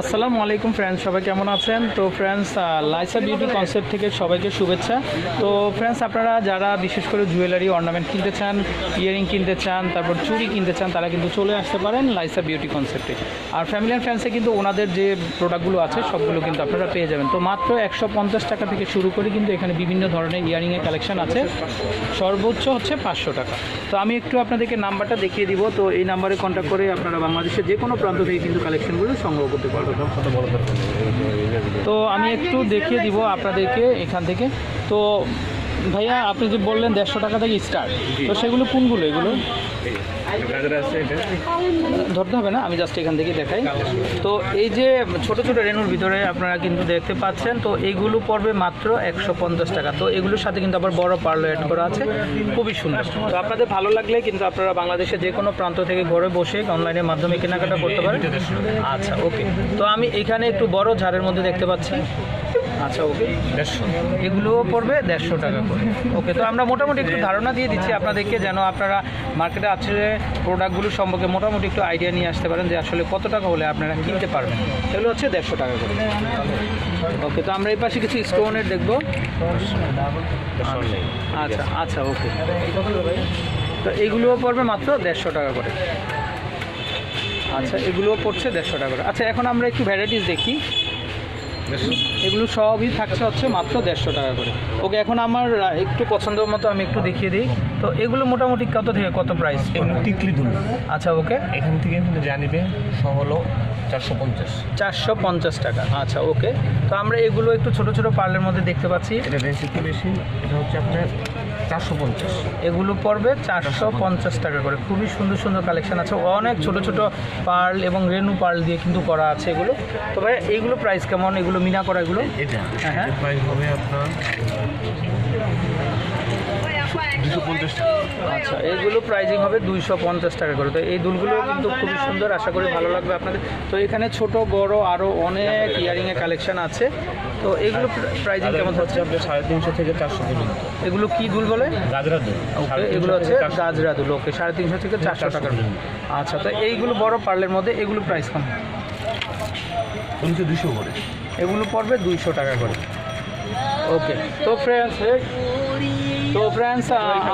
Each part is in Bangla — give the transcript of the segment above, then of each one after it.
আসসালামু আলাইকুম ফ্রেন্ডস সবাই কেমন আছেন? তো ফ্রেন্ডস লাইসা বিউটি কনসেপ্ট থেকে সবাইকে শুভেচ্ছা। তো ফ্রেন্ডস আপনারা যারা বিশেষ করে জুয়েলারি অর্নামেন্ট কিনতে চান ইয়ারিং কিনতে চান, তারপর চুড়ি কিনতে চান, তারা কিন্তু চলে আসতে পারেন লাইসা বিউটি কনসেপ্টে আর ফ্যামিলি অ্যান্ড ফ্রেন্ডসে কিন্তু ওনাদের যে প্রোডাক্টগুলো আছে, সবগুলো কিন্তু আপনারা পেয়ে যাবেন। তো মাত্র একশো পঞ্চাশ টাকা থেকে শুরু করে কিন্তু এখানে বিভিন্ন ধরনের ইয়ারিংয়ের কালেকশন আছে। সর্বোচ্চ হচ্ছে পাঁচশো টাকা। তো আমি একটু আপনাদেরকে নাম্বারটা দেখিয়ে দিব। তো এই নাম্বারে কন্ট্যাক্ট করে আপনারা বাংলাদেশের যে কোনো প্রান্ত থেকে কিন্তু কালেকশনগুলো করতে পারবেন তো আমি একটু দেখিয়ে দিব আপনাদেরকে এখান থেকে। তো ভাইয়া, আপনি যে বললেন দেড়শো টাকা থেকে স্টার্ট তো সেগুলো কোনগুলো এগুলো? ধরতে হবে না, আমি জাস্ট এখান থেকে দেখাই। তো এই যে ছোট ছোট রেনুর ভিতরে আপনারা কিন্তু দেখতে পাচ্ছেন, তো এইগুলো পড়বে মাত্র একশো পঞ্চাশ টাকা। তো এগুলোর সাথে কিন্তু আবার বড় পার্লো অ্যাড করা আছে, খুবই সুন্দর। তো আপনাদের ভালো লাগলে কিন্তু আপনারা বাংলাদেশের যে কোনো প্রান্ত থেকে ঘরে বসে অনলাইনের মাধ্যমে কেনাকাটা করতে পারেন। আচ্ছা ওকে তো আমি এখানে একটু বড় ঝাড়ের মধ্যে দেখতে পাচ্ছি। আচ্ছা ওকে। দেড়শো এগুলোও পড়বে দেড়শো টাকা করে। ওকে, তো আমরা মোটামুটি একটু ধারণা দিয়ে দিচ্ছি আপনাদেরকে যেন আপনারা মার্কেটে আসলে প্রোডাক্টগুলো সম্পর্কে মোটামুটি একটু আইডিয়া নিয়ে আসতে পারেন যে আসলে কত টাকা হলে আপনারা কিনতে পারবেন। এগুলো হচ্ছে দেড়শো টাকা করে। ওকে, তো আমরা এই পাশে কিছু স্টোনের দেখব। আচ্ছা আচ্ছা ওকে। তো এইগুলোও পড়বে মাত্র দেড়শো টাকা করে। আচ্ছা এগুলোও পড়ছে দেড়শো টাকা করে। আচ্ছা এখন আমরা একটু ভ্যারাইটিস দেখি। এগুলো সবই থাকছে হচ্ছে মাত্র দেড়শো টাকা করে। ওকে এখন আমার একটু পছন্দ মতো আমি একটু দেখিয়ে দিই। তো এগুলো মোটামুটি কত থেকে কত প্রাইস টিকলি দুল। আচ্ছা ওকে। এখান থেকে জানিবে হলো চারশো পঞ্চাশ। চারশো পঞ্চাশ টাকা। আচ্ছা ওকে। তো আমরা এগুলো একটু ছোট ছোট পার্লের মধ্যে দেখতে পাচ্ছি। এটা বেশি এটা হচ্ছে আপনার চারশো পঞ্চাশ। এগুলো পড়বে চারশো পঞ্চাশ টাকা করে। খুবই সুন্দর সুন্দর কালেকশন আছে। অনেক ছোট ছোট পার্ল এবং রেনু পার্ল দিয়ে কিন্তু করা আছে এগুলো। তো ভাই এইগুলো প্রাইস কেমন? এগুলো মিনা করা এগুলো? হ্যাঁ, হ্যাঁ। প্রাইস হবে আপনার আচ্ছা এইগুলো প্রাইজিং হবে দুইশো পঞ্চাশ টাকা করে। তো এই দুলগুলো কিন্তু খুবই সুন্দর। আশা করি ভালো লাগবে আপনাদের। তো এখানে ছোট বড় আরও অনেক ইয়ারিংয়ের কালেকশন আছে। তো এগুলো প্রাইজিং কেমন হচ্ছে? সাড়ে তিনশো থেকে চারশো এগুলো কি দুল বলে? ওকে এগুলো হচ্ছে গাজরা দুল ওকে সাড়ে তিনশো থেকে চারশো টাকার। আচ্ছা তো এইগুলো বড় পার্লের মধ্যে এগুলো প্রাইস কম দুশো করে। এগুলো পড়বে দুইশো টাকা করে। ওকে তো ফ্রেন্ডস তো ফ্রেন্ডস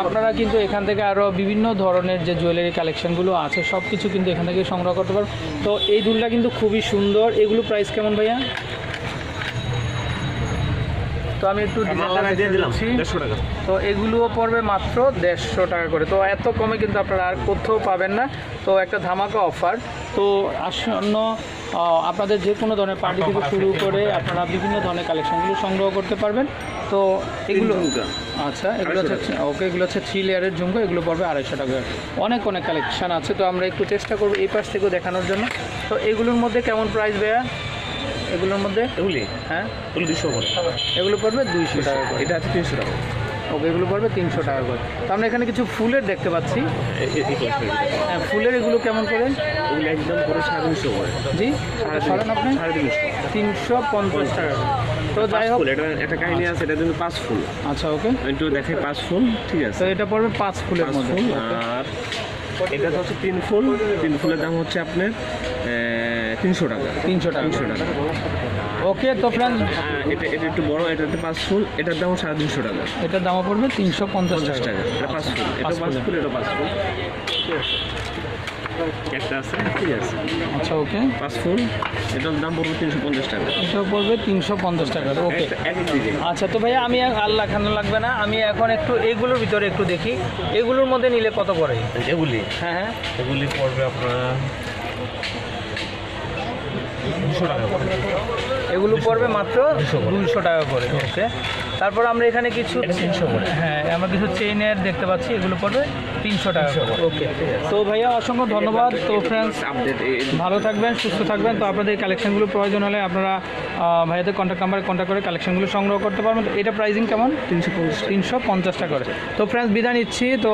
আপনারা কিন্তু এখান থেকে আরও বিভিন্ন ধরনের যে জুয়েলারি কালেকশনগুলো আছে সব কিছু কিন্তু এখান থেকে সংগ্রহ করতে পারবেন। তো এই দুলটা কিন্তু খুবই সুন্দর। এগুলো প্রাইস কেমন ভাইয়া? তো আমি একটু তো এগুলোও পড়বে মাত্র দেড়শো টাকা করে। তো এত কমে কিন্তু আপনারা আর কোথাও পাবেন না। তো একটা ধামাকা অফার তো আসন্ন আপনাদের যে কোনো ধরনের পার্টি থেকে শুরু করে আপনারা বিভিন্ন ধরনের কালেকশনগুলো সংগ্রহ করতে পারবেন। তো এগুলো আচ্ছা এগুলো হচ্ছে ওকে এগুলো হচ্ছে থ্রি লেয়ারের ঝুমকো এগুলো পড়বে আড়াইশো টাকা। অনেক অনেক কালেকশান আছে। তো আমরা একটু চেষ্টা করব এই পাশ থেকেও দেখানোর জন্য। তো এগুলোর মধ্যে কেমন প্রাইস দেয়া এগুলোর মধ্যে? এগুলি? হ্যাঁ? এগুলো দুশো করে। এগুলো পড়বে দুইশো টাকা করে। এটা আছে তিনশো টাকা ওকে এগুলো পড়বে তিনশো টাকা করে। তো আমরা এখানে কিছু ফুলের দেখতে পাচ্ছি। হ্যাঁ ফুলের এগুলো কেমন করে? এগুলো একদম করে সাড়ে তিনশো করে। জি? সরেন আপনি। সাড়ে তিনশো তিনশো পঞ্চাশ টাকা করে। তো যাই হোক। এটা একটা কাহিনী আছে এটা কিন্তু পাঁচ ফুল। আচ্ছা ওকে। একটু দেখে পাঁচ ফুল ঠিক আছে। তো এটা পড়বে পাঁচ ফুলের মধ্যে। আর এটা তো হচ্ছে তিন ফুল। তিন ফুলের দাম হচ্ছে আপনার তিনশো টাকা তিনশো টাকা তিনশো টাকা। ওকে তো ফ্রেন্ড আর এটা এটা একটু বড় এটা হচ্ছে পাঁচ ফুল এটার দাম সাড়ে তিনশো টাকা। এটার দাম পড়বে তিনশো পঞ্চাশ টাকা। এটা পাঁচ ফুল এটা পাঁচ ফুল। এটা পাঁচ ফুল। একটা আছে ঠিক আছে? আচ্ছা ওকে। পাঁচ ফুল এটার দাম পড়বে তিনশো পঞ্চাশ টাকা। এটা পড়বে তিনশো পঞ্চাশ টাকা ওকে। একটা এক দিকে আচ্ছা তো ভাই আমি আর আল্লাহ খানো লাগবে না আমি এখন একটু এগুলোর ভিতরে একটু দেখি। এগুলোর মধ্যে নিলে কত পড়ে এগুলি? হ্যাঁ হ্যাঁ। এগুলি পড়বে আপনার দুশো টাকা করে। এগুলো পড়বে মাত্র দুশো টাকা করে ওকে তারপর আমরা এখানে কিছু তিনশো করে। হ্যাঁ আমরা কিছু চেইনের দেখতে পাচ্ছি এগুলো পড়বে তিনশো টাকা করে। ওকে। তো ভাইয়া অসংখ্য ধন্যবাদ। তো ফ্রেন্ডস ভালো থাকবেন সুস্থ থাকবেন। তো আপনাদের কালেকশনগুলো প্রয়োজন হলে আপনারা ভাইয়াদের কন্ট্যাক্ট নাম্বারে কন্ট্যাক্ট করে কালেকশনগুলো সংগ্রহ করতে পারবেন। তো এটা প্রাইসিং কেমন? তিনশো তিনশো পঞ্চাশ টাকা করে। তো ফ্রেন্ডস বিদায় নিচ্ছি। তো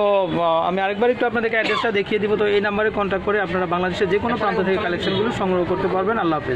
আমি আরেকবার একটু আপনাদেরকে অ্যাড্রেসটা দেখিয়ে দিব। তো এই নাম্বারে কন্ট্যাক্ট করে আপনারা বাংলাদেশের যে কোনো প্রান্ত থেকে কালেকশনগুলো সংগ্রহ করতে পারবেন। আল্লাহ হাফেজ।